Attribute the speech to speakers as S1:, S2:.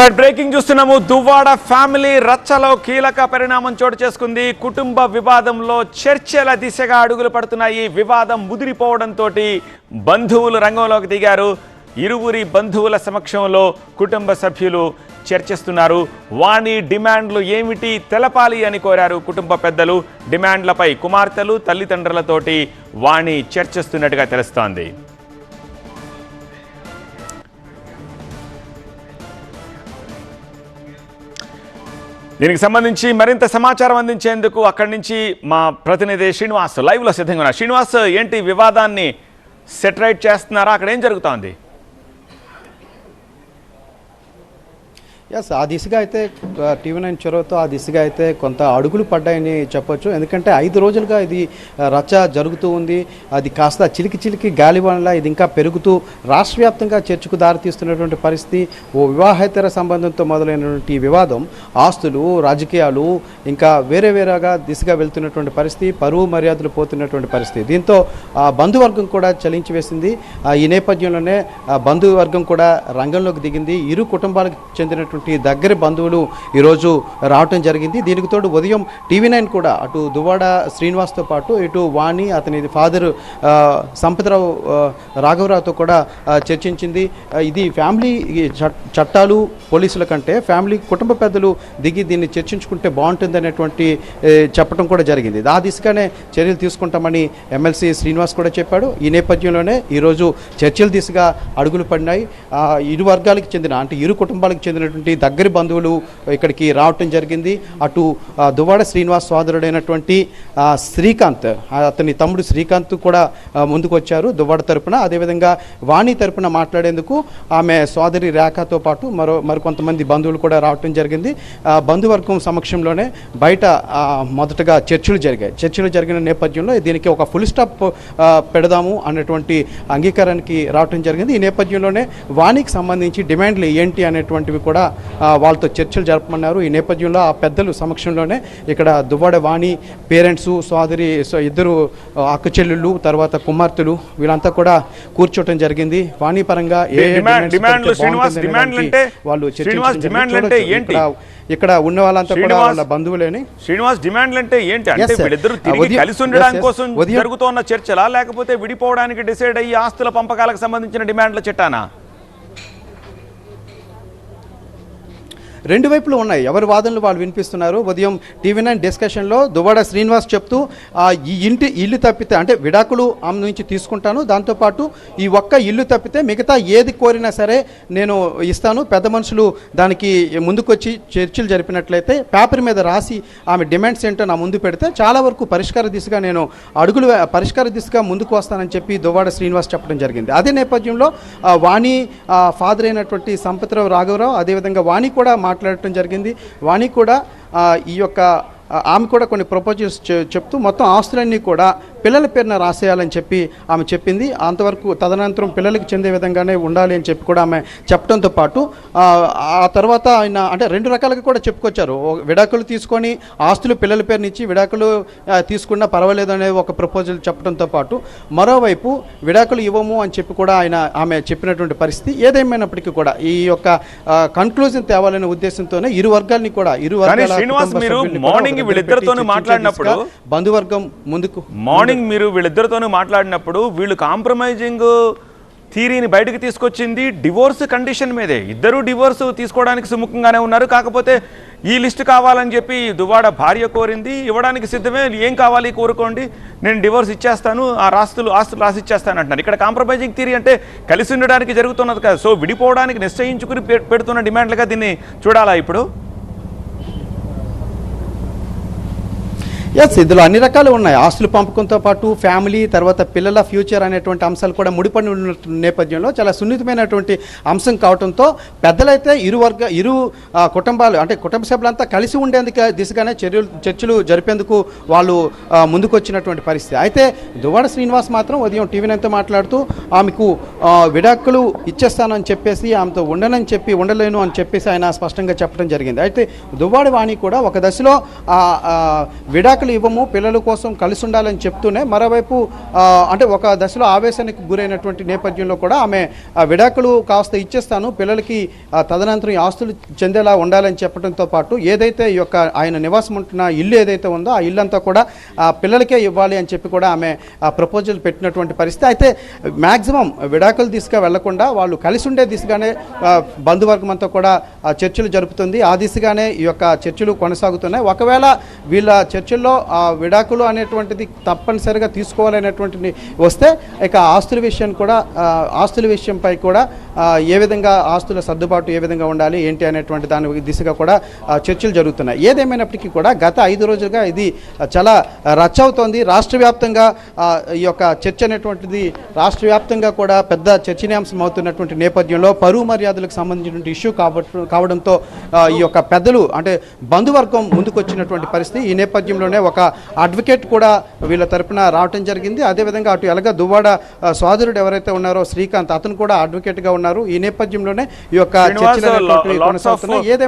S1: Alright breaking చూస్తున్నాము. Duvvada family రచ్చలో కీలక పరిణామం చోటు చేసుకుంది. కుటుంబ వివాదంలో చర్చల దిశగా అడుగులు పడుతున్నాయి. వివాదం ముదిరిపోవడంతో బంధువులు రంగంలోకి దిగారు. ఇరువురి బంధువుల సమక్షంలో కుటుంబ సభ్యులు చర్చిస్తున్నారు. వాణి డిమాండ్లు ఏమిటి తెలపాలి అని కోరారు కుటుంబ పెద్దలు. డిమాండ్లపై కుమార్తెలు తల్లిదండ్రులతోటి వాణి చర్చిస్తున్నట్టుగా తెలుస్తోంది. దీనికి సంబంధించి మరింత సమాచారం అందించేందుకు అక్కడి నుంచి మా ప్రతినిధి శ్రీనివాస్ లైవ్లో సిద్ధంగా ఉన్నారు. శ్రీనివాస్ ఏంటి వివాదాన్ని సెటరైట్ చేస్తున్నారా? అక్కడ ఏం జరుగుతోంది
S2: ఎస్ ఆ దిశగా అయితే టీవీ నైన్ చొరవతో ఆ దిశగా అయితే కొంత అడుగులు పడ్డాయని చెప్పొచ్చు. ఎందుకంటే ఐదు రోజులుగా ఇది రచ్చ జరుగుతూ ఉంది. అది కాస్త చిలికి చిలికి గాలివానలా ఇది ఇంకా పెరుగుతూ రాష్ట్ర వ్యాప్తంగా చర్చకు దారితీస్తున్నటువంటి పరిస్థితి ఓ వివాహేతర సంబంధంతో మొదలైనటువంటి ఈ వివాదం ఆస్తులు రాజకీయాలు ఇంకా వేరే వేరేగా దిశగా వెళ్తున్నటువంటి పరిస్థితి పరువు మర్యాదలు పోతున్నటువంటి పరిస్థితి. దీంతో ఆ, బంధువర్గం కూడా చలించి వేసింది. ఆ, ఈ నేపథ్యంలోనే ఆ, బంధువర్గం కూడా రంగంలోకి దిగింది. ఇరు కుటుంబాలకు చెందినటువంటి దగ్గర బంధువులు ఈరోజు రావటం జరిగింది. దీనికి తోడు ఉదయం టీవీ నైన్ కూడా అటు దువాడ శ్రీనివాస్తో పాటు ఇటు వాణి అతని ఫాదర్ సంపతరావు రాఘవరావుతో కూడా చర్చించింది. ఇది ఫ్యామిలీ ఈ చట్టాలు పోలీసుల కంటే ఫ్యామిలీ కుటుంబ పెద్దలు దిగి దీన్ని చర్చించుకుంటే బాగుంటుంది అనేటువంటి చెప్పడం కూడా జరిగింది. ఆ దిశగానే చర్యలు తీసుకుంటామని ఎమ్మెల్సీ శ్రీనివాస్ కూడా చెప్పాడు. ఈ నేపథ్యంలోనే ఈరోజు చర్చల దిశగా అడుగులు పడినాయి. ఇరు వర్గాలకు చెందిన అంటే ఇరు కుటుంబాలకు చెందినటువంటి దగ్గరి బంధువులు ఇక్కడికి రావటం జరిగింది. అటు దువ్వాడ శ్రీనివాస్ సోదరుడైనటువంటి శ్రీకాంత్ అతని తమ్ముడు శ్రీకాంత్ కూడా ముందుకు వచ్చారు దువ్వాడ తరపున. అదేవిధంగా వాణి తరపున మాట్లాడేందుకు ఆమె సోదరి రేఖతో పాటు మరో మరికొంతమంది బంధువులు కూడా రావటం జరిగింది. బంధువర్గం సమక్షంలోనే బయట మొదటగా చర్చలు జరిగాయి. చర్చలు జరిగిన నేపథ్యంలో దీనికి ఒక ఫుల్ స్టాప్ పెడదాము అన్నటువంటి అంగీకారానికి రావటం జరిగింది. ఈ నేపథ్యంలోనే వాణికి సంబంధించి డిమాండ్లు ఏంటి అనేటువంటివి కూడా వాళ్ళతో చర్చలు జరపమన్నారు. ఈ నేపథ్యంలో ఆ పెద్దలు సమక్షంలోనే ఇక్కడ దువ్వాడ వాణి పేరెంట్స్ సోదరి ఇద్దరు అక్క చెల్లెళ్ళు తర్వాత కుమార్తెలు వీళ్ళంతా కూడా కూర్చోవటం జరిగింది. వాణి పరంగా ఏ వాళ్ళు? ఇక్కడ ఉన్న వాళ్ళంతా కూడా వాళ్ళ బంధువులేని
S1: శ్రీనివాస్ డిమాండ్లు అంటే ఏంటి అంటే. వీళ్ళిద్దరు తిరిగి కలిసి ఉండడానికి. కోసం జరుగుతోన్న చర్చలా? లేకపోతే విడిపోవడానికి డిసైడ్ అయ్యి ఆస్తుల పంపకాలకు సంబంధించిన డిమాండ్ల చిట్టానా?
S2: రెండు వైపులు ఉన్నాయి. ఎవరి వాదనలు వాళ్ళు వినిపిస్తున్నారు? ఉదయం టీవీ నైన్ డిస్కషన్లో దువ్వాడ శ్రీనివాస్ చెప్తూ ఈ ఇంటి ఇల్లు తప్పితే అంటే విడాకులు ఆమె నుంచి తీసుకుంటాను. దాంతోపాటు ఈ ఒక్క ఇల్లు తప్పితే మిగతా ఏది కోరినా సరే నేను ఇస్తాను. పెద్ద మనుషులు దానికి ముందుకొచ్చి చర్చలు జరిపినట్లయితే పేపర్ మీద రాసి ఆమె డిమాండ్స్ ఏంటో నా ముందు పెడితే చాలా వరకు పరిష్కార దిశగా నేను అడుగులు పరిష్కార దిశగా ముందుకు వస్తానని చెప్పి దువ్వాడ శ్రీనివాస్ చెప్పడం జరిగింది. అదే నేపథ్యంలో వాణి ఫాదర్ అయినటువంటి సంపతిరావు రాఘవరావు అదేవిధంగా వాణి కూడా మా మాట్లాడటం జరిగింది. వాణి కూడా ఈ యొక్క ఆమె కూడా కొన్ని ప్రపోజల్స్ చెప్తూ మొత్తం ఆస్తులన్నీ కూడా పిల్లల పేరున రాసేయాలని చెప్పి ఆమె చెప్పింది. అంతవరకు తదనంతరం పిల్లలకి చెందే విధంగానే ఉండాలి అని చెప్పి కూడా ఆమె చెప్పడంతో పాటు ఆ, తర్వాత ఆయన అంటే రెండు రకాలుగా కూడా చెప్పుకొచ్చారు. విడాకులు తీసుకొని ఆస్తులు పిల్లల పేరుని ఇచ్చి విడాకులు తీసుకున్నా పర్వాలేదు అనే ఒక ప్రపోజల్ చెప్పడంతో పాటు మరోవైపు విడాకులు ఇవ్వము అని చెప్పి కూడా ఆయన ఆమె చెప్పినటువంటి పరిస్థితి ఏదేమైనప్పటికీ కూడా ఈ యొక్క కన్క్లూజన్ తేవాలనే ఉద్దేశంతోనే ఇరు వర్గాల్ని కూడా ఇరు వర్గాల
S1: మీరు మార్నింగ్
S2: దగ్గర
S1: వీళ్ళిద్దరితోనూ మాట్లాడినప్పుడు
S2: బంధువర్గం ముందుకు
S1: మార్నింగ్ మీరు వీళ్ళిద్దరితోనూ మాట్లాడినప్పుడు వీళ్ళు కాంప్రమైజింగ్ థీరీని బయటకు తీసుకొచ్చింది డివోర్స్ కండిషన్ మీదే. ఇద్దరు డివోర్స్ తీసుకోవడానికి సుముఖంగానే ఉన్నారు. కాకపోతే ఈ లిస్ట్ కావాలని చెప్పి దువాడ భార్య కోరింది. ఇవ్వడానికి సిద్ధమే. ఏం కావాలి కోరుకోండి. నేను డివోర్స్ ఇచ్చేస్తాను. ఆ రాస్తులు ఆస్తులు రాసి ఇచ్చేస్తాను అంటున్నారు. ఇక్కడ కాంప్రమైజింగ్ థీరీ అంటే కలిసి ఉండడానికి జరుగుతున్నది కదా. సో విడిపోవడానికి నిశ్చయించుకుని పెడుతున్న డిమాండ్లుగా దీన్ని చూడాలా ఇప్పుడు?
S2: ఎస్ ఇందులో అన్ని రకాలు ఉన్నాయి. ఆస్తులు పంపకంతో పాటు ఫ్యామిలీ తర్వాత పిల్లల ఫ్యూచర్ అనేటువంటి అంశాలు కూడా ముడిపడి ఉన్న నేపథ్యంలో చాలా సున్నితమైనటువంటి అంశం కావడంతో పెద్దలైతే ఇరు వర్గ ఇరు కుటుంబాలు అంటే కుటుంబ సభ్యులంతా కలిసి ఉండేందుకు దిశగానే చర్యలు చర్చలు జరిపేందుకు వాళ్ళు ముందుకొచ్చినటువంటి పరిస్థితి. అయితే దువ్వాడ శ్రీనివాస్ మాత్రం ఉదయం టీవీ నైన్తో మాట్లాడుతూ ఆమెకు విడాకులు ఇచ్చేస్తానని చెప్పేసి ఆమెతో ఉండనని చెప్పి ఉండలేను అని చెప్పేసి ఆయన స్పష్టంగా చెప్పడం జరిగింది. అయితే దువ్వాడి వాణి కూడా ఒక దశలో ఆ, విడాకులు ఇవ్వము పిల్లల కోసం కలిసి ఉండాలని చెప్తూనే మరోవైపు అంటే ఒక దశలో ఆవేశానికి గురైనటువంటి నేపథ్యంలో కూడా ఆమె ఆ, విడాకులు కాస్త ఇచ్చేస్తాను పిల్లలకి తదనంతరం ఆస్తులు చెందేలా ఉండాలని చెప్పడంతో పాటు ఏదైతే ఈ యొక్క ఆయన నివాసం ఉంటున్న ఇల్లు ఏదైతే ఉందో ఆ ఇల్లు అంతా కూడా పిల్లలకే ఇవ్వాలి అని చెప్పి కూడా ఆమె ఆ ప్రపోజల్ పెట్టినటువంటి పరిస్థితి. అయితే మ్యాక్సిమం విడాకుల దిశగా వెళ్ళకుండా వాళ్ళు కలిసి ఉండే దిశగానే బంధువర్గం అంతా కూడా చర్చలు జరుపుతుంది. ఆ దిశగానే ఈ యొక్క చర్చలు కొనసాగుతున్నాయి. ఒకవేళ వీళ్ళ చర్చల్లో ఆ విడాకులు అనేటువంటిది తప్పనిసరిగా తీసుకోవాలనేటువంటిది వస్తే ఇక ఆస్తుల విషయం కూడా ఆస్తుల విషయంపై కూడా ఏ విధంగా ఆస్తుల సర్దుబాటు ఏ విధంగా ఉండాలి ఏంటి అనేటువంటి దాని దిశగా కూడా చర్చలు జరుగుతున్నాయి. ఏదేమైనప్పటికీ కూడా గత ఐదు రోజులుగా ఇది చాలా రచ్చ అవుతోంది రాష్ట్ర వ్యాప్తంగా ఈ యొక్క చర్చ అనేటువంటిది రాష్ట్ర వ్యాప్తంగా కూడా పెద్ద చర్చనీయాంశం అవుతున్నటువంటి నేపథ్యంలో పరువు మర్యాదలకు సంబంధించినటువంటి ఇష్యూ కావడంతో ఈ యొక్క పెద్దలు అంటే బంధువర్గం ముందుకొచ్చినటువంటి పరిస్థితి. ఈ నేపథ్యంలోనే ఒక అడ్వకేట్ కూడా వీళ్ళ తరపున రావటం జరిగింది. అదేవిధంగా అటు ఎలాగ దువ్వాడ సోదరుడు ఎవరైతే ఉన్నారో శ్రీకాంత్ అతను కూడా అడ్వకేట్గా ఉన్నారు. ఈ నేపథ్యంలోనే ఈ యొక్క చర్చలు కొనసాగుతున్నాయి. ఏదే